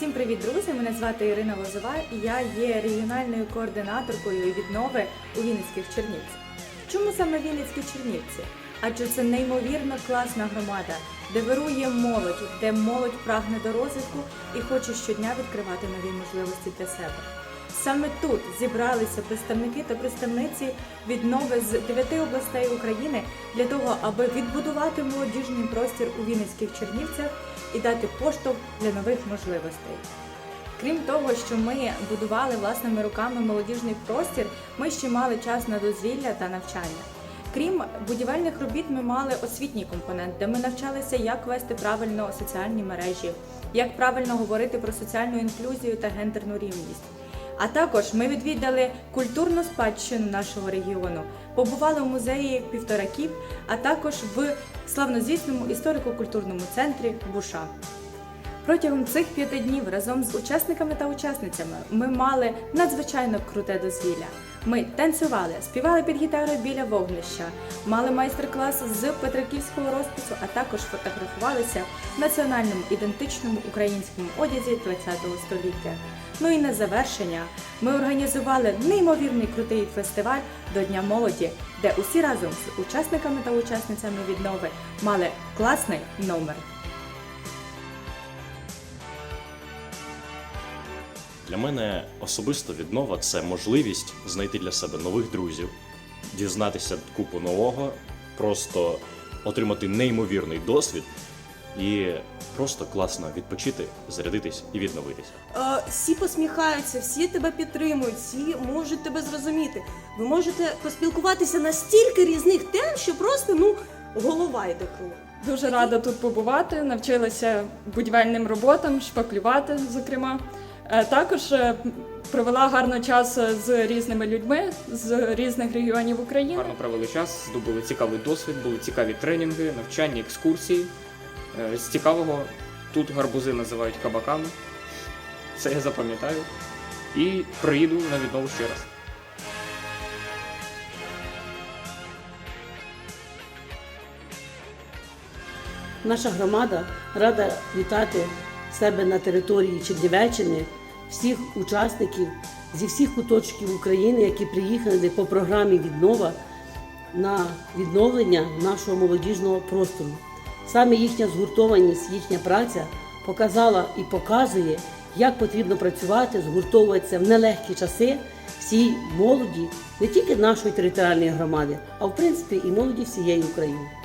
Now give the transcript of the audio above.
Всім привіт, друзі! Мене звати Ірина Лозова і я є регіональною координаторкою віднови у Вінницьких Чернівцях. Чому саме Вінницькі Чернівці? Адже це неймовірно класна громада, де вирує молодь, де молодь прагне до розвитку і хоче щодня відкривати нові можливості для себе. Саме тут зібралися представники та представниці віднови з дев'яти областей України для того, аби відбудувати молодіжний простір у Вінницьких Чернівцях і дати поштовх для нових можливостей. Крім того, що ми будували власними руками молодіжний простір, ми ще мали час на дозвілля та навчання. Крім будівельних робіт, ми мали освітній компонент, де ми навчалися, як вести правильно соціальні мережі, як правильно говорити про соціальну інклюзію та гендерну рівність. А також ми відвідали культурну спадщину нашого регіону, побували в музеї півтораків, а також в славнозвісному історико-культурному центрі Буша. Протягом цих п'яти днів разом з учасниками та учасницями ми мали надзвичайно круте дозвілля. Ми танцювали, співали під гітарою біля вогнища, мали майстер-клас з петриківського розпису, а також фотографувалися в національному ідентичному українському одязі ХХ століття. Ну і на завершення ми організували неймовірний крутий фестиваль до Дня молоді, де усі разом з учасниками та учасницями віднови мали класний номер. Для мене особисто віднова це можливість знайти для себе нових друзів, дізнатися купу нового, просто отримати неймовірний досвід і просто класно відпочити, зарядитись і відновитися. Е, всі посміхаються, всі тебе підтримують, всі можуть тебе зрозуміти. Ви можете поспілкуватися на стільки різних тем, що просто ну голова йде кругом. Дуже рада тут побувати. Навчилася будівельним роботам, шпаклювати, зокрема. Е, Також е, провела гарно час з різними людьми з різних регіонів України. Гарно провели час, здобули цікавий досвід, були цікаві тренінги, навчання, екскурсії. Е, З цікавого тут гарбузи називають кабаками. Це я запам'ятаю. І приїду на віднову ще раз. Наша громада рада вітати себе на території Чернівеччини всіх учасників зі всіх куточків України, які приїхали по програмі Віднова на відновлення нашого молодіжного простору. Саме їхня згуртованість, їхня праця показала і показує, як потрібно працювати, згуртовуватися в нелегкі часи всій молоді не тільки нашої територіальної громади, а в принципі і молоді всієї України.